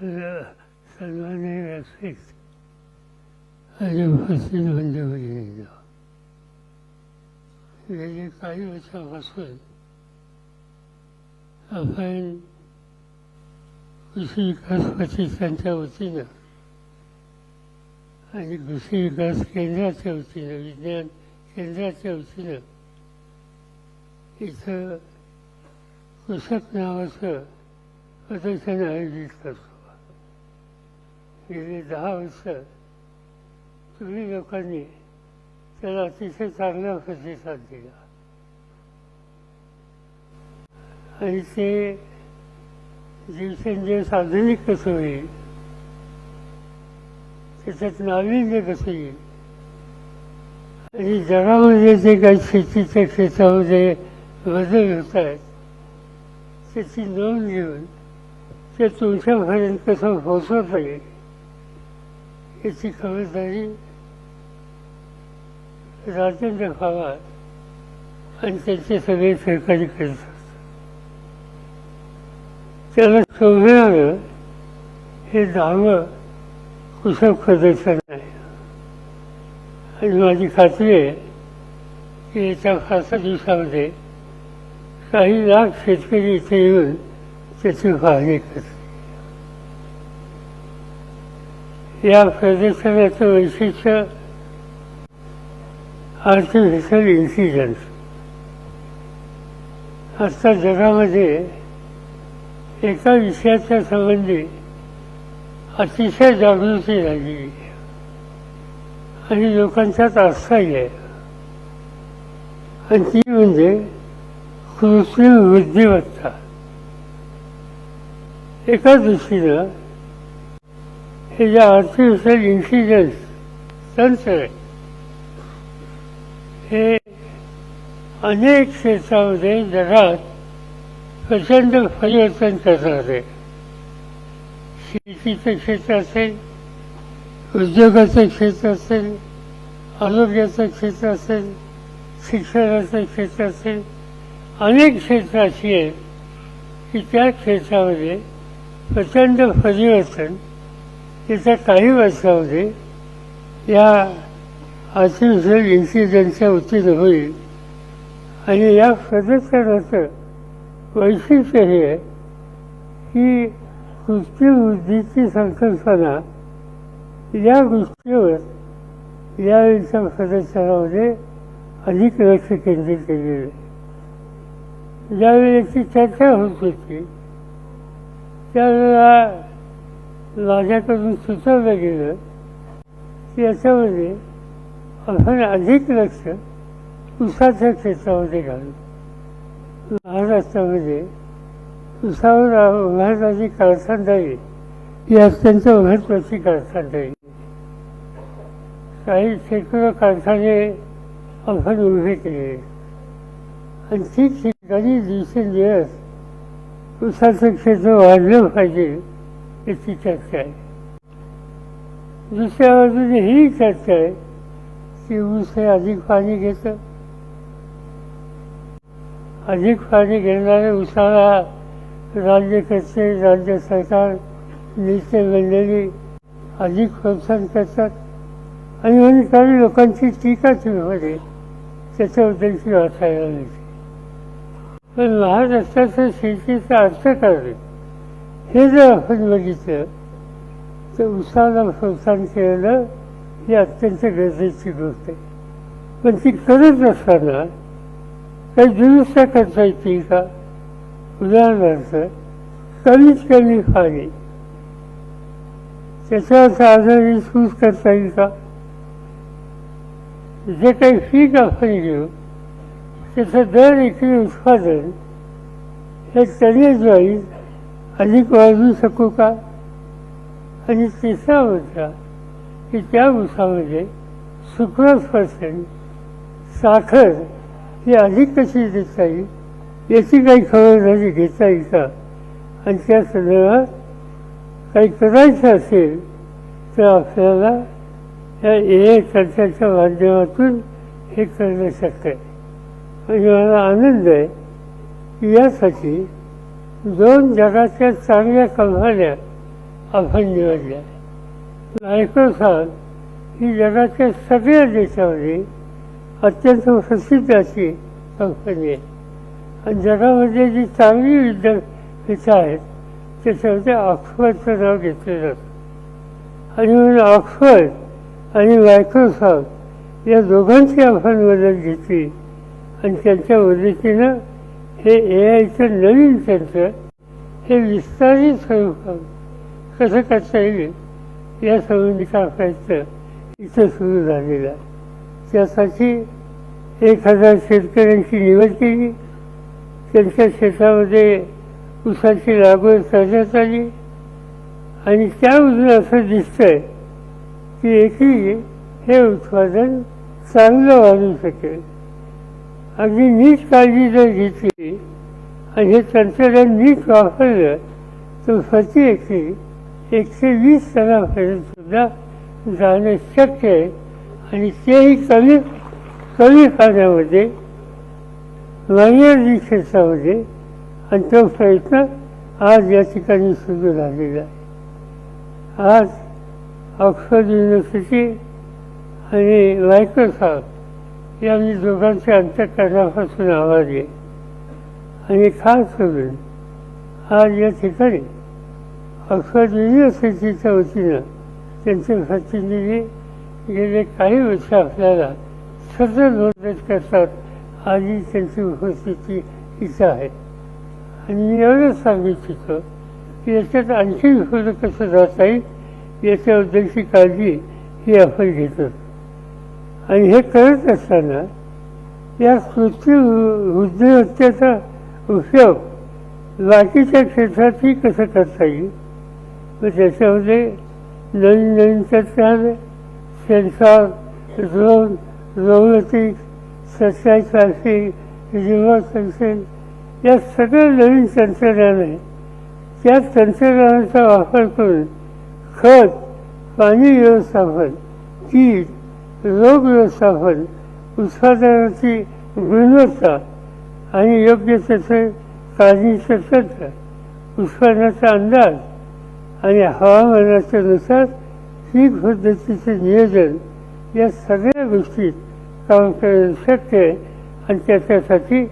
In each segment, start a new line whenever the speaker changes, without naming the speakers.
सर्वांनी व्यवस्थित आणि उपस्थित बंधू गेली काही वर्षापासून आपण कृषी विकास प्रतिष्ठानच्या वतीनं आणि कृषी विकास केंद्राच्या वतीनं विज्ञान केंद्राच्या वतीनं इथं कृषक नावाचं प्रदर्शन आयोजित करतो. गेली दहा वर्ष. तुम्ही लोकांनी त्याला अतिशय चांगला प्रतिसाद दिला. आणि ते दिवसेंदिवस आधुनिक कसं होईल? त्याच्यात नाविन्य कसं येईल? आणि जगामध्ये जे काही शेतीच्या क्षेत्रामध्ये बदल होत आहेत त्याची नोंद घेऊन ते तुमच्यापर्यंत कसं पोचवता येईल? याची खबरदारी राजेंद्र पवार आणि त्यांचे सगळे सहकारी करत असतात त्याला शोभणारं हे दहावं कुशल प्रदर्शन आहे आणि माझी खात्री आहे की येत्या खासा दिवसामध्ये काही लाख शेतकरी इथे येऊन त्याची पाहणी करतात या प्रदर्शनाचं वैशिष्ट्य आर्टिफिशियल इंटेलिजन्स आजच्या जगामध्ये एका विषयाच्या संबंधी अतिशय जागृती झाली आणि लोकांच्यात आस्थाही आहे. आणि ती म्हणजे कृत्रिम बुद्धिमत्ता. एका दृष्टीनं हे जे आर्टिफिशियल इंटेलिजन्स तंत्र आहे हे अनेक क्षेत्रामध्ये जगात प्रचंड परिवर्तन करणार आहे शेतीचं क्षेत्र असेल उद्योगाचं क्षेत्र असेल आरोग्याचं क्षेत्र असेल शिक्षणाचं क्षेत्र असेल अनेक क्षेत्र अशी आहेत की त्या क्षेत्रामध्ये प्रचंड परिवर्तन येत्या काही वर्षामध्ये या आर्टिफिशियल इंटेलिजन्सच्या वतीनं होईल. आणि या प्रदर्शनाचं वैशिष्ट्य हे आहे की कृत्रिम संकल्पना या गोष्टीवर यावेळीच्या प्रदर्शनामध्ये अधिक लक्ष केंद्रित केलेलं आहे. ज्यावेळेची चर्चा होत होती त्यावेळेला माझ्याकडून सुचवलं गेलं की याच्यामध्ये आपण अधिक लक्ष उसाच्या क्षेत्रामध्ये घालू महाराष्ट्रामध्ये उसावर उभारणारी कारखानदारी ही अत्यंत महत्त्वाची कारखानदारी. काही शेकडो कारखाने आपण उभे केले. आणि ठिकठिकाणी दिवसेंदिवस उसाचं क्षेत्र वाढलं पाहिजे. याची चर्चा आहे? दुसऱ्या बाजूने ही चर्चा आहे की ऊस हे अधिक पाणी घेतं. अधिक पाणी घेणाऱ्या उसाला राज्य करते राज्य सरकार नेते बनलेली अधिक प्रोत्साहन करतात. आणि म्हणून काही लोकांची टीका तुम्ही त्याच्याबद्दलची वाचायला मिळते. पण महाराष्ट्राचं शेतीचं अर्थकारण हे जर आपण बघितलं तर उसाला प्रोत्साहन केलेलं ही अत्यंत गरजेची गोष्ट आहे पण ती करत असताना काही दुरुस्त करता येतील का उदाहरणार्थ कमीत कमी पाणी त्याच्यावर आधारित सूज करता येईल का जे काही पीक आपण घेऊ त्याचं दर एकरी उत्पादन हे टनेजवाईज अधिक वाढवू शकू का? आणि तिसरा मुद्दा की त्या ऊसामध्ये सुक्रोज पर्सेंट साखर ही अधिक कशी देता येईल याची काही खबरदारी घेता येईल का आणि त्या संदर्भात काही करायचं असेल तर आपल्याला या ए चर्चाच्या माध्यमातून हे करणं शक्य आहे. म्हणजे मला आनंद आहे की यासाठी दोन जगाच्या चांगल्या कंपन्या आपण निवडल्या मायक्रोसॉफ्ट ही जगाच्या सगळ्या देशामध्ये अत्यंत प्रसिद्ध अशी कंपनी आहे. आणि जगामध्ये जी चांगली विद्यापीठं आहेत त्याच्यामध्ये ऑक्सफर्डचं नाव घेतलं जातं. आणि म्हणून ऑक्सफर्ड आणि मायक्रोसॉफ्ट या दोघांची आपण मदत घेतली आणि त्यांच्या मदतीनं हे ए आयचं नवीन तंत्र हे विस्तारित स्वरूपात कसं करता येईल? या संबंधीचा प्रयत्न इथं सुरू झालेला त्यासाठी एक हजार शेतकऱ्यांची निवड केली. त्यांच्या शेतामध्ये ऊसाची लागवड करण्यात आली. आणि त्यामधून असं दिसतंय की एकही हे उत्पादन चांगलं वाढू शकेल. अगदी नीट काळजी जर घेतली आणि हे तंत्रज्ञान नीट वापरलं तर प्रति एकरी एकशे वीस टनापर्यंत सुद्धा जाणं शक्य आहे. आणि तेही कमी कमी पाण्यामध्ये मर्यादित क्षेत्रामध्ये आणि तो प्रयत्न आज या ठिकाणी सुरू झालेला आहे. आज ऑक्सफर्ड युनिव्हर्सिटी आणि मायक्रोसॉफ्ट या मी दोघांच्या अंतकरणापासून आवाज आहे आणि खास करून आज या ठिकाणी ऑक्सफर्ड युनिव्हर्सिटीच्या वतीनं त्यांचे प्रतिनिधी गेले काही वर्ष आपल्याला सतत मदत करतात आधी त्यांची उपस्थिती इथं आहे. आणि मी एवढंच सांगू इच्छितो की याच्यात आणखी पुढं कसं जाता येईल याच्याबद्दलची काळजी ही आपण घेतो. आणि हे करत असताना या कृत्रिम बुद्धिमत्तेचा उपयोग बाकीच्या क्षेत्रातही कसं करता येईल? मग त्याच्यामध्ये नवीन नवीन तंत्रज्ञान sensor drone robotics satellite classic river sensing या सगळं नवीन तंत्रज्ञान आहे त्या तंत्रज्ञानाचा वापर करून खत पाणी व्यवस्थापन कीड रोग व्यवस्थापन उत्पादनाची गुणवत्ता आणि योग्य तसे काळजीचं तंत्र उत्पादनाचा अंदाज आणि हवामानाच्या नुसार पीक पद्धतीचे नियोजन या सगळ्या गोष्टीत काम करणं शक्य आहे आणि त्याच्यासाठी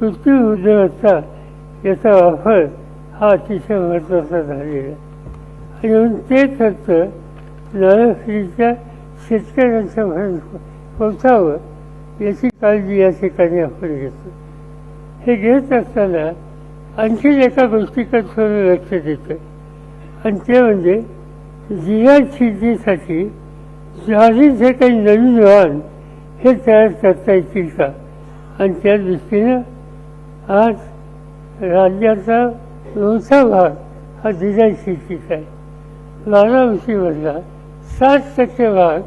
कृत्रिम बुद्धिमत्ता याचा वापर हा अतिशय महत्त्वाचा झालेला आहे. आणि म्हणून ते खर्च शेतकऱ्यांचं शेतकऱ्यांच्यापर्यंत पोचावं याची काळजी या ठिकाणी आपण घेतो. हे घेत असताना आणखी एका गोष्टीकडे थोडं लक्ष देतं आणि ते म्हणजे जिया शेतीसाठी ज्वारी जे काही नवीन वाहन हे तयार करता येतील का? आणि त्या दृष्टीनं आज राज्याचा मोठा भाग हा जिल्हा शेतीचा आहे. बारामतीमधला साठ टक्के भाग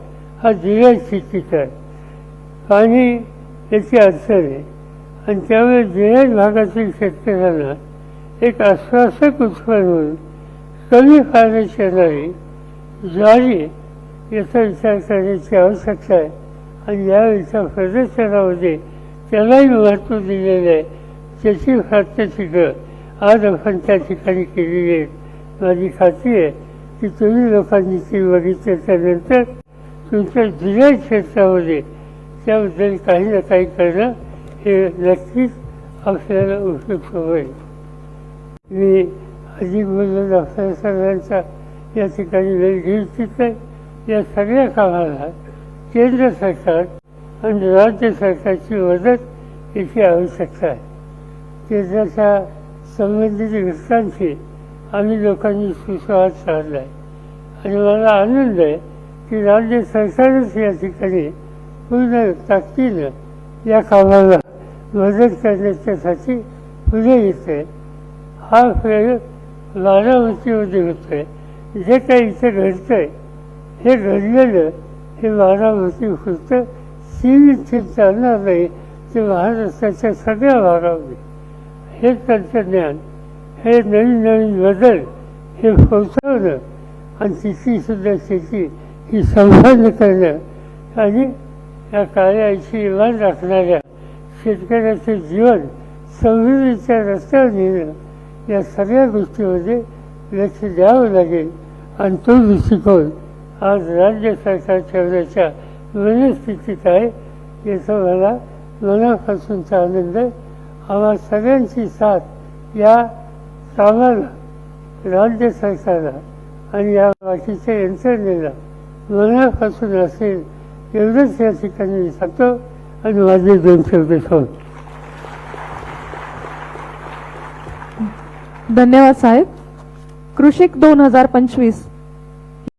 हा जिल्हा शेतीचा आहे. याची अडचण आहे. आणि त्यामुळे जिल्ह्यात भागातील शेतकऱ्यांना एक आश्वासक उत्पन्न म्हणून कमी फायद्याची येणारी ज्वारी याचा विचार करण्याची आवश्यकता आहे. आणि यावेळीच्या प्रदर्शनामध्ये त्यालाही महत्त्व दिलेलं आहे. त्याची प्रात्यक्षिकं आज आपण त्या ठिकाणी केलेली आहेत. माझी खात्री आहे की तुम्ही लोकांनी ती बघितल्याच्यानंतर तुमच्या जुन्या क्षेत्रामध्ये त्याबद्दल काही ना काही करणं हे नक्कीच आपल्याला उपयुक्त होईल. मी अधिक बोलून आपल्या सगळ्यांचा या ठिकाणी वेळ घेऊ इच्छित. आहे या सगळ्या कामाला केंद्र सरकार आणि राज्य सरकारची मदत याची आवश्यकता आहे. केंद्राच्या संबंधित घटकांची आम्ही लोकांनी सुसंवाद साधला. आहे आणि मला आनंद आहे की राज्य सरकारच या ठिकाणी पूर्ण ताकदीनं या कामाला मदत करण्याच्यासाठी पुढे येते हा प्रयोग बारामतीमध्ये होतो आहे जे काही इथे घडतं आहे हे घडलेलं हे बारामती पुरतं सीमित चालणार नाही ते महाराष्ट्राच्या सगळ्या भागामध्ये. हे तंत्रज्ञान हे नवीन नवीन बदल हे पोचवणं आणि तिची सुद्धा शेती ही संपन्न करणं आणि या कार्याची इमान राखणाऱ्या शेतकऱ्याचं जीवन समृद्धीच्या रस्त्यावर नेणं या सगळ्या गोष्टीमध्ये लक्ष द्यावं लागेल. आणि तो दृष्टिकोन आज राज्य सरकार ठेवण्याच्या मनस्थितीत आहे याचा मला मनापासूनचा आनंद आहे. आम्हा सगळ्यांची साथ या कामाला राज्य सरकारला आणि या बाकीच्या यंत्रणेला मनापासून असेल एवढंच या ठिकाणी मी सांगतो आणि माझे दोन शब्द सोडतो
धन्यवाद साहेब. कृषिक दोन हजार पंचवीस.